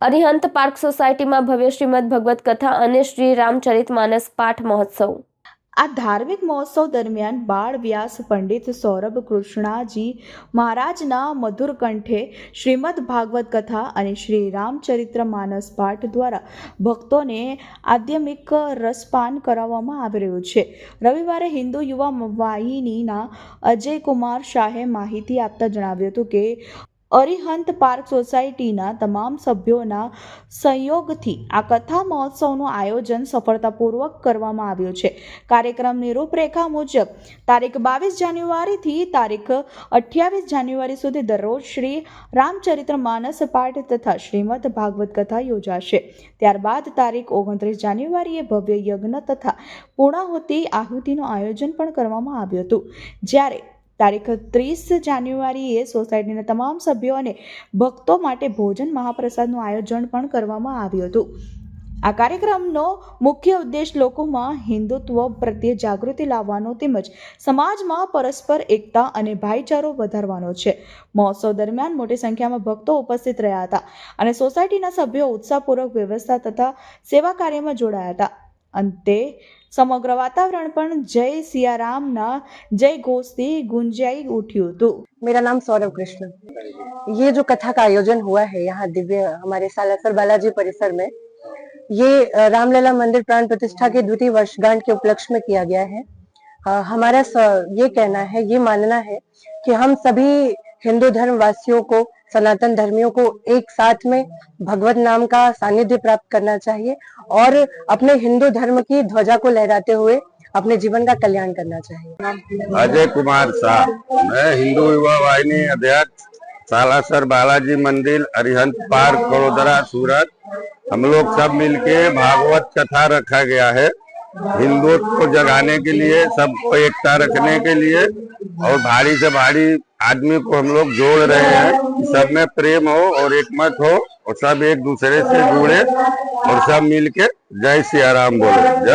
Arihant park સોસાયટીમાં ભવ્ય શ્રીમદ ભગવત કથા અને શ્રી રામચરિત માનસ પાઠ મહોત્સવ. આ ધાર્મિક મહોત્સવ દરમિયાન બાળ વ્યાસ પંડિત સૌરભ કૃષ્ણાજી મહારાજના મધુર કંઠે શ્રીમદ ભાગવત કથા અને શ્રી રામચરિત્ર માનસ પાઠ દ્વારા ભક્તોને આધ્યાત્મિક રસપાન કરાવવામાં આવી રહ્યું છે. રવિવારે હિન્દુ યુવા વાહિનીના અજય કુમાર શાહે માહિતી આપતા જણાવ્યું હતું કે અરિહંત પાર્ક સોસાયટીના તમામ સભ્યોના સંયોગથી આ કથા મહોત્સવનું આયોજન સફળતાપૂર્વક કરવામાં આવ્યું છે. કાર્યક્રમની રૂપરેખા મુજબ, તારીખ બાવીસ જાન્યુઆરીથી તારીખ અઠ્યાવીસ જાન્યુઆરી સુધી દરરોજ શ્રી રામચરિત્ર માનસ પાઠ તથા શ્રીમદ ભાગવત કથા યોજાશે. ત્યારબાદ તારીખ ઓગણત્રીસ જાન્યુઆરીએ ભવ્ય યજ્ઞ તથા પૂર્ણાહુતિ આહુતિનું આયોજન પણ કરવામાં આવ્યું હતું. જ્યારે તારીખ ત્રીસ જાન્યુઆરીએ સોસાયટીના તમામ સભ્યો અને ભક્તો માટે ભોજન મહાપ્રસાદનું આયોજન પણ કરવામાં આવ્યું હતું. આ કાર્યક્રમનો મુખ્ય ઉદ્દેશ લોકોમાં હિન્દુત્વ પ્રત્યે જાગૃતિ લાવવાનો તેમજ સમાજમાં પરસ્પર એકતા અને ભાઈચારો વધારવાનો છે. મહોત્સવ દરમિયાન મોટી સંખ્યામાં ભક્તો ઉપસ્થિત રહ્યા હતા અને સોસાયટીના સભ્યો ઉત્સાહપૂર્વક વ્યવસ્થા તથા સેવા કાર્યમાં જોડાયા હતા. અંતે સમગ્ર વાતાવરણ પણ જય સિયારામના જય ઘોષથી ગુંજાઈ ઉઠ્યું હતું मेरा नाम सौरभ कृष्ण ये जो कथा का आयोजन हुआ है यहाँ दिव्य हमारे सालासर बालाजी परिसर में ये अ, रामलला मंदिर प्राण प्रतिष्ठा के द्वितीय वर्षगांठ के उपलक्ष्य में किया गया है अ, हमारा स- ये कहना है ये मानना है कि हम सभी हिंदू धर्म वासियों को सनातन धर्मियों को एक साथ में भगवत नाम का सानिध्य प्राप्त करना चाहिए और अपने हिंदू धर्म की ध्वजा को लहराते हुए अपने जीवन का कल्याण करना चाहिए। अजय कुमार शाह, मैं हिंदू युवा वाहिनी अध्यक्ष सालासर बालाजी मंदिर, अरिहंत पार्क बड़ोदरा सूरत। हम लोग सब मिलके भागवत कथा रखा गया है। हिंदुत्व को जगाने के लिए, सबको एकता रखने के लिए और भारी से भारी आदमी को हम लोग जोड़ रहे हैं कि सब में प्रेम हो और एक मत हो और सब एक दूसरे से जुड़े और सब मिलके जय सिया राम बोले।